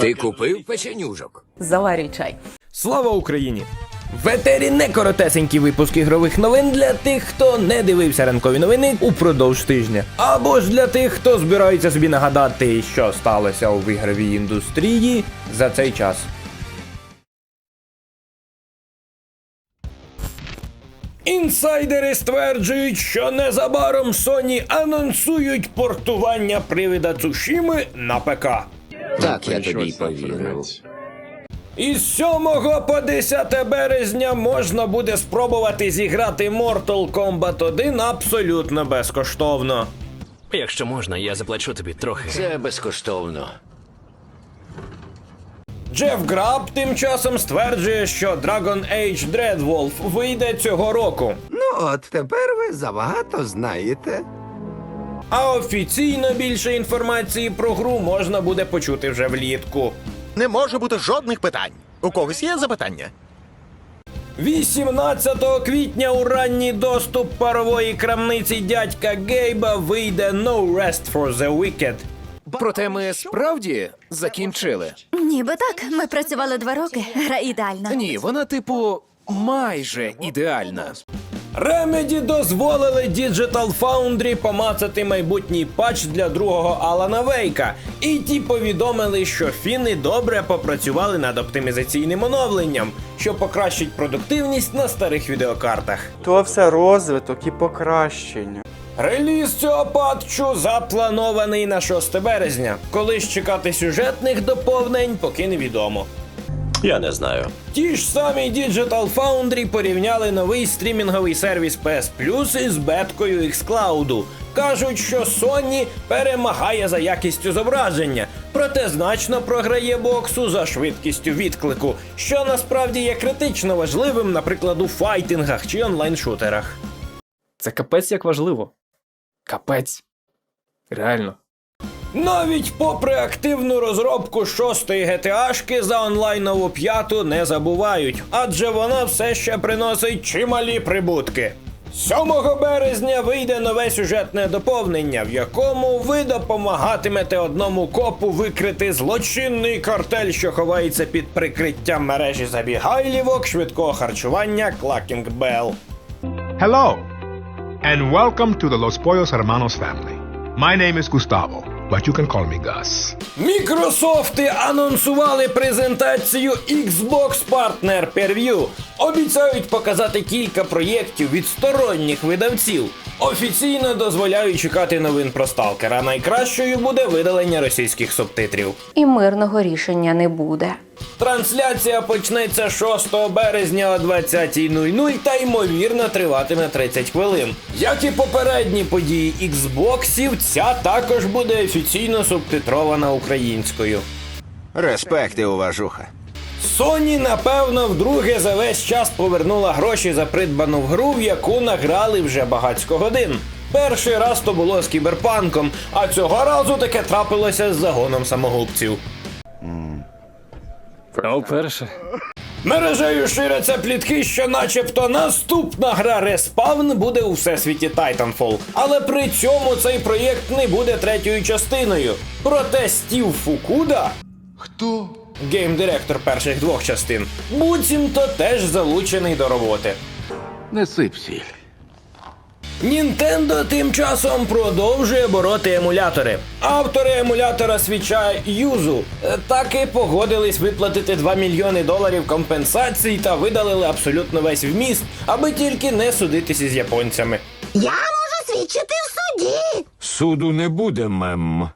Ти купив печенюжок? Заварюй чай. Слава Україні! В етері не коротесенький випуск ігрових новин для тих, хто не дивився ранкові новини упродовж тижня. Або ж для тих, хто збирається собі нагадати, що сталося у ігровій індустрії за цей час. Інсайдери стверджують, що незабаром Sony анонсують портування привида Цушіми на ПК. Так, я тобі й повірив. Із 7 по 10 березня можна буде спробувати зіграти Mortal Kombat 1 абсолютно безкоштовно. Якщо можна, я заплачу тобі трохи. Це безкоштовно. Джеф Граб тим часом стверджує, що Dragon Age Dreadwolf вийде цього року. Ну, от тепер ви забагато знаєте. А офіційно більше інформації про гру можна буде почути вже влітку. Не може бути жодних питань. У когось є запитання? 18 квітня у ранній доступ парової крамниці дядька Гейба вийде No Rest for the Wicked. Проте ми справді закінчили. Ніби так. Ми працювали два роки. Гра ідеальна. Ні, вона, типу, майже ідеальна. Remedy дозволили Digital Foundry помацати майбутній патч для другого Алана Вейка, і ті повідомили, що фіни добре попрацювали над оптимізаційним оновленням, що покращить продуктивність на старих відеокартах. То все розвиток і покращення. Реліз цього патчу запланований на 6 березня. Коли ж чекати сюжетних доповнень, поки невідомо. Я не знаю. Ті ж самі Digital Foundry порівняли новий стрімінговий сервіс PS Plus із беткою xCloud. Кажуть, що Sony перемагає за якістю зображення, проте значно програє боксу за швидкістю відклику, що насправді є критично важливим, наприклад, у файтингах чи онлайн-шутерах. Це капець як важливо. Капець. Реально. Навіть попри активну розробку шостої GTA-шки за онлайнову п'яту не забувають, адже вона все ще приносить чималі прибутки. 7 березня вийде нове сюжетне доповнення, в якому ви допомагатимете одному копу викрити злочинний картель, що ховається під прикриттям мережі забігайлівок швидкого харчування Клакінг Белл. Hello, and welcome to the Los Pollos Hermanos family. My name is Gustavo, but you can call me Gus. Мікрософти анонсували презентацію Xbox Partner Preview. Обіцяють показати кілька проєктів від сторонніх видавців. Офіційно дозволяють чекати новин про сталкера. Найкращою буде видалення російських субтитрів. І мирного рішення не буде. Трансляція почнеться 6 березня о 20.00 та ймовірно триватиме 30 хвилин. Як і попередні події Xboxів, ця також буде офіційно субтитрована українською. Респекти, уважуха. Sony, напевно, вдруге за весь час повернула гроші за придбану в гру, в яку награли вже багатько годин. Перший раз то було з кіберпанком, а цього разу таке трапилося з загоном самогубців. Вперше. Мережею ширяться плітки, що начебто наступна гра Respawn буде у всесвіті Titanfall. Але при цьому цей проєкт не буде третьою частиною. Проте Стів Фукуда. Хто? Гейм-директор перших двох частин. Буцімто теж залучений до роботи. Не сип сіль. Нінтендо тим часом продовжує бороти емулятори. Автори емулятора свіча Юзу е, так і погодились виплатити 2 мільйони доларів компенсацій та видалили абсолютно весь вміст, аби тільки не судитися з японцями. Я можу свідчити в суді. Суду не буде, мем.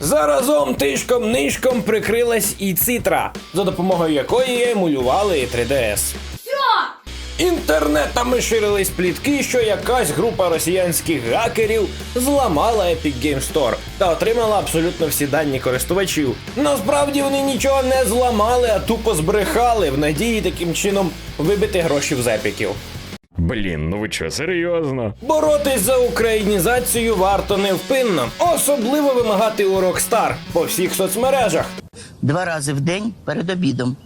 Заразом тишком нишком прикрилась і цитра, за допомогою якої емулювали 3DS. Інтернетами ширились плітки, що якась група росіянських гакерів зламала Epic Game Store та отримала абсолютно всі дані користувачів. Насправді вони нічого не зламали, а тупо збрехали в надії таким чином вибити гроші в епіків. Блін, ну ви що, серйозно? Боротись за українізацію варто невпинно, особливо вимагати у Rockstar по всіх соцмережах. Два рази в день перед обідом.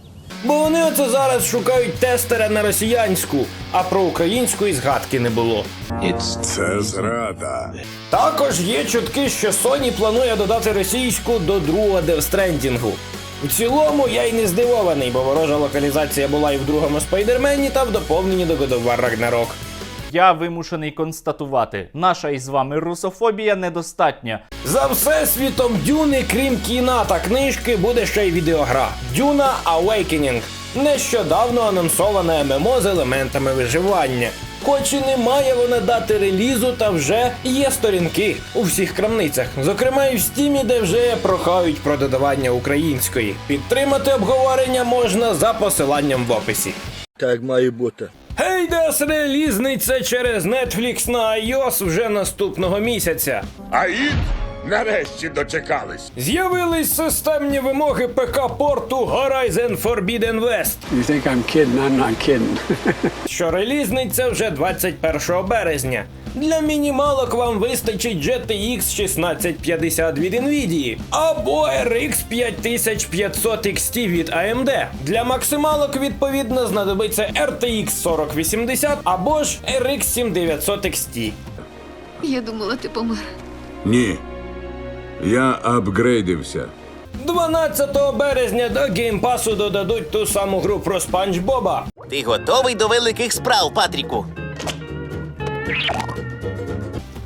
Бо вони оце зараз шукають тестера на росіянську, а про українську і згадки не було. Це зрада. Також є чутки, що Sony планує додати російську до другого Death В цілому я й не здивований, бо ворожа локалізація була і в другому спайдермені та в доповненні до God of War Ragnarok. Я вимушений констатувати, наша із вами русофобія недостатня. За всесвітом Дюни, крім кіна та книжки, буде ще й відеогра Дюна Awakening. Нещодавно анонсована ММО з елементами виживання. Хоч і не має вона дати релізу, та вже є сторінки у всіх крамницях, зокрема і в стімі, де вже прохають про додавання української. Підтримати обговорення можна за посиланням в описі. Так має бути. Гейдес релізниця через Netflix на iOS вже наступного місяця. Аїд? Нарешті дочекались. З'явились системні вимоги ПК-порту Horizon Forbidden West, You think I'm kidding? I'm not kidding. що релізниця вже 21 березня. Для мінімалок вам вистачить GTX 1650 від Nvidia або RX 5500 XT від AMD. Для максималок відповідно знадобиться RTX 4080 або ж RX 7900 XT. Я думала, ти помер. Ні. Я апгрейдився. 12 березня до геймпасу додадуть ту саму гру про Спанч Боба. Ти готовий до великих справ, Патріку?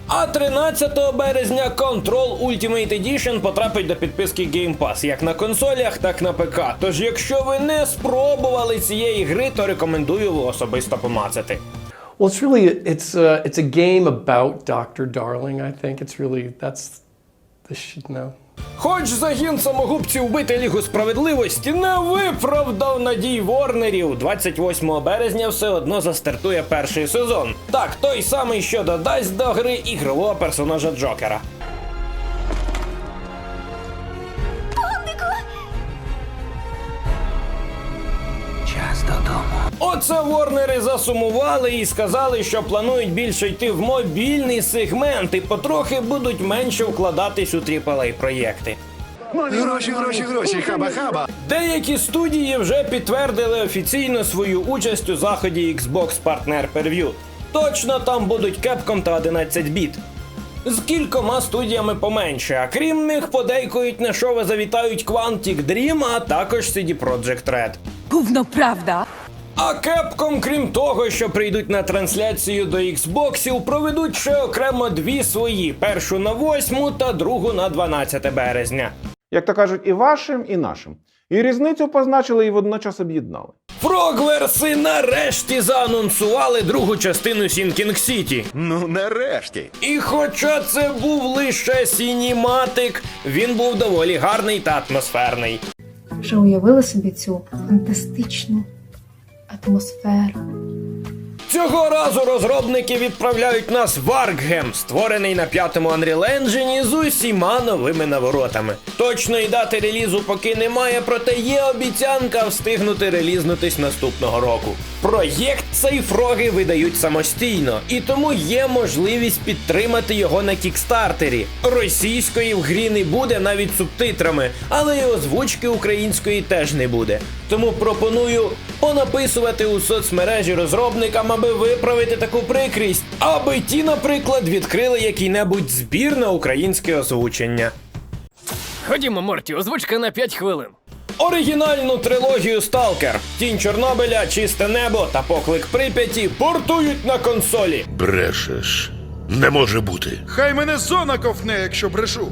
А 13 березня Control Ultimate Edition потрапить до підписки Game Pass як на консолях, так на ПК. Тож, якщо ви не спробували цієї гри, то рекомендую особисто помацати. Well, it's really it's uh, it's a game about Dr. Darling. I think it's really that's the shit. Хоч загін самогубців вбити Лігу справедливості не виправдав надій Ворнерів. 28 березня все одно застартує перший сезон. Так, той самий, що додасть до гри ігрового персонажа Джокера. Оце Ворнери засумували і сказали, що планують більше йти в мобільний сегмент і потрохи будуть менше вкладатись у AAA проєкти. Гроші, гроші, гроші, хаба-хаба. Деякі студії вже підтвердили офіційно свою участь у заході Xbox Partner Preview. Точно там будуть Capcom та 11 біт. З кількома студіями поменше, а крім них подейкують на шоу завітають Quantic Dream, а також CD Projekt Red. Повно правда. А Capcom, крім того, що прийдуть на трансляцію до Xboxів, проведуть ще окремо дві свої: першу на 8 та другу на 12 березня. Як то кажуть, і вашим, і нашим. І різницю позначили і водночас об'єднали. Фрогверси нарешті заанонсували другу частину Sinking City. Ну, нарешті. І хоча це був лише сініматик, він був доволі гарний та атмосферний. Вже уявили собі цю фантастичну атмосферу. Цього разу розробники відправляють нас в Аркгем, створений на п'ятому Unreal Engine з усіма новими наворотами. Точної дати релізу поки немає, проте є обіцянка встигнути релізнутись наступного року. Проєкт цей фроги видають самостійно, і тому є можливість підтримати його на кікстартері. Російської в грі не буде навіть субтитрами, але й озвучки української теж не буде. Тому пропоную понаписувати у соцмережі розробникам, аби виправити таку прикрість, аби ті, наприклад, відкрили який-небудь збір на українське озвучення. Ходімо, Морті, озвучка на 5 хвилин. Оригінальну трилогію Сталкер, Тінь Чорнобиля, Чисте небо та Поклик Прип'яті портують на консолі. Брешеш. Не може бути. Хай мене зона ковне, якщо брешу.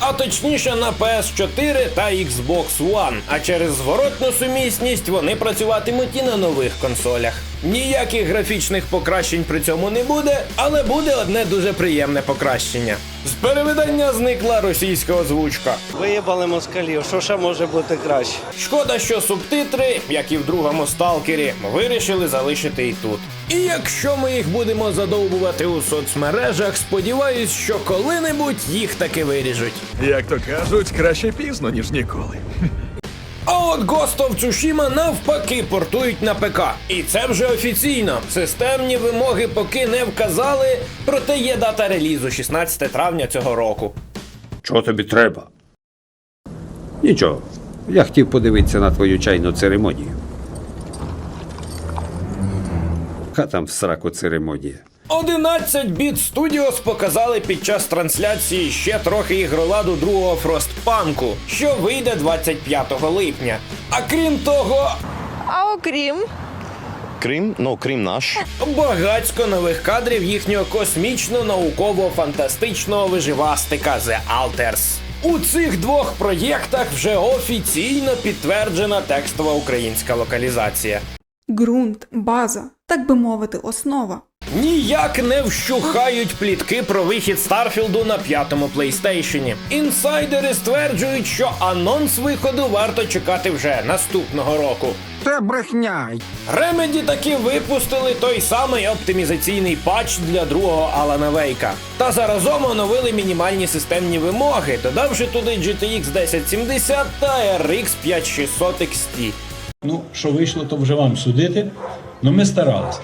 А точніше на PS4 та Xbox One. А через зворотну сумісність вони працюватимуть і на нових консолях. Ніяких графічних покращень при цьому не буде, але буде одне дуже приємне покращення. З переведення зникла російська озвучка. Виїбали москалів, що ще може бути краще? Шкода, що субтитри, як і в другому сталкері, вирішили залишити і тут. І якщо ми їх будемо задовбувати у соцмережах, сподіваюсь, що коли-небудь їх таки виріжуть. Як то кажуть, краще пізно, ніж ніколи. А от Ghost of Tsushima навпаки портують на ПК. І це вже офіційно. Системні вимоги поки не вказали, проте є дата релізу 16 травня цього року. Чого тобі треба? Нічого. Я хотів подивитися на твою чайну церемонію. Ха там в сраку церемонія. 11 біт Studios показали під час трансляції ще трохи ігроладу другого Фростпанку, що вийде 25 липня. А крім того, А окрім. Крім, ну крім наш. багацько нових кадрів їхнього космічно-науково-фантастичного виживастика The Alters. У цих двох проєктах вже офіційно підтверджена текстова українська локалізація. Ґрунт, база, так би мовити, основа. Ніяк не вщухають плітки про вихід Старфілду на п'ятому плейстейшені. Інсайдери стверджують, що анонс виходу варто чекати вже наступного року. Це брехня. Ремеді таки випустили той самий оптимізаційний патч для другого Алана Вейка. Та заразом оновили мінімальні системні вимоги, додавши туди GTX 1070 та RX 5600 XT. Ну, що вийшло, то вже вам судити. Ну ми старалися.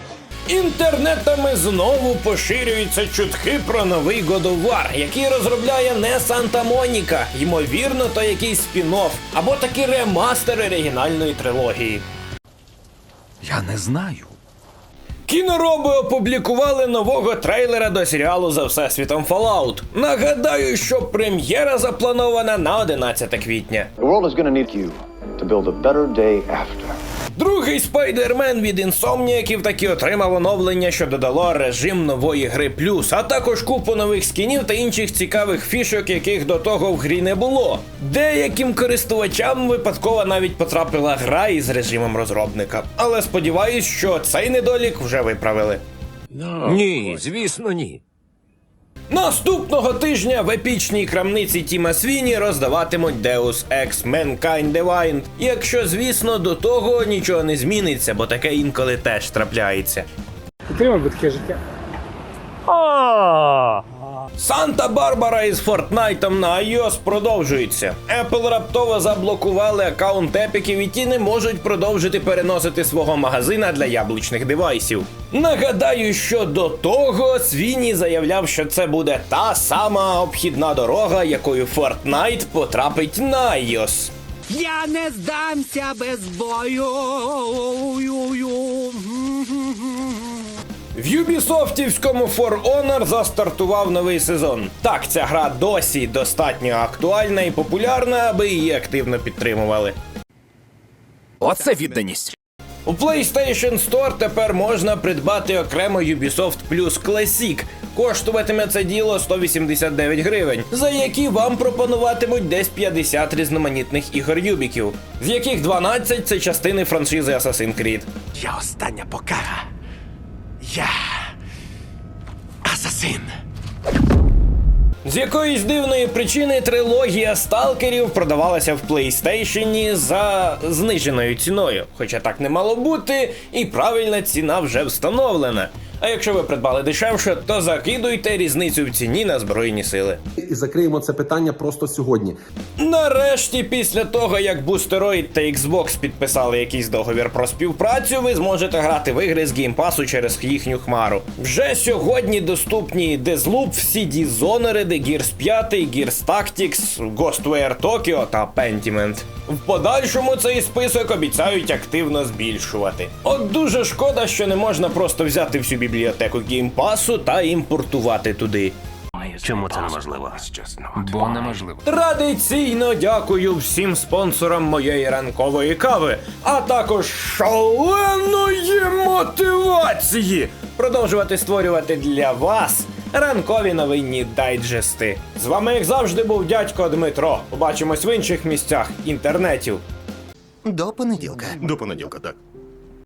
Інтернетами знову поширюються чутки про новий War, який розробляє не Санта Моніка, ймовірно, то якийсь спін-офф, або таки ремастер оригінальної трилогії. Я не знаю. Кінороби опублікували нового трейлера до серіалу за всесвітом Fallout. Нагадаю, що прем'єра запланована на 11 квітня. Другий спайдермен від інсомніяків таки отримав оновлення, що додало режим нової гри плюс, а також купу нових скінів та інших цікавих фішок, яких до того в грі не було. Деяким користувачам випадково навіть потрапила гра із режимом розробника. Але сподіваюсь, що цей недолік вже виправили. Ні, звісно, ні. Наступного тижня в епічній крамниці Тіма Свіні роздаватимуть Deus Ex Mankind Divine, якщо, звісно, до того нічого не зміниться, бо таке інколи теж трапляється. Підтримай би таке життя. Санта-Барбара із Фортнайтом на iOS продовжується. Apple раптово заблокували аккаунт епіків і ті не можуть продовжити переносити свого магазина для яблучних девайсів. Нагадаю, що до того Свіні заявляв, що це буде та сама обхідна дорога, якою Fortnite потрапить на iOS. Я не здамся без бою. В Юбісофтівському For Honor застартував новий сезон. Так, ця гра досі достатньо актуальна і популярна, аби її активно підтримували. Оце відданість. У PlayStation Store тепер можна придбати окремо Ubisoft Plus Classic. Коштуватиме це діло 189 гривень, за які вам пропонуватимуть десь 50 різноманітних ігор Юбіків, з яких 12 це частини франшизи Assassin's Creed. Я остання покара. Я. Асасин. З якоїсь дивної причини трилогія сталкерів продавалася в PlayStation за зниженою ціною. Хоча так не мало бути, і правильна ціна вже встановлена. А якщо ви придбали дешевше, то закидуйте різницю в ціні на збройні сили. І закриємо це питання просто сьогодні. Нарешті, після того як Boosteroid та Xbox підписали якийсь договір про співпрацю, ви зможете грати в ігри з геймпасу через їхню хмару. Вже сьогодні доступні Deathloop, всі Dishonored, Gears 5, Gears Tactics, Ghostwire Tokyo та Pentiment. В подальшому цей список обіцяють активно збільшувати. От дуже шкода, що не можна просто взяти всю бібліотеку геймпасу та імпортувати туди. Чому це неможливо? Бо неможливо. Традиційно дякую всім спонсорам моєї ранкової кави, а також шаленої мотивації продовжувати створювати для вас ранкові новинні дайджести. З вами, як завжди, був дядько Дмитро. Побачимось в інших місцях інтернетів. До понеділка. До понеділка, так.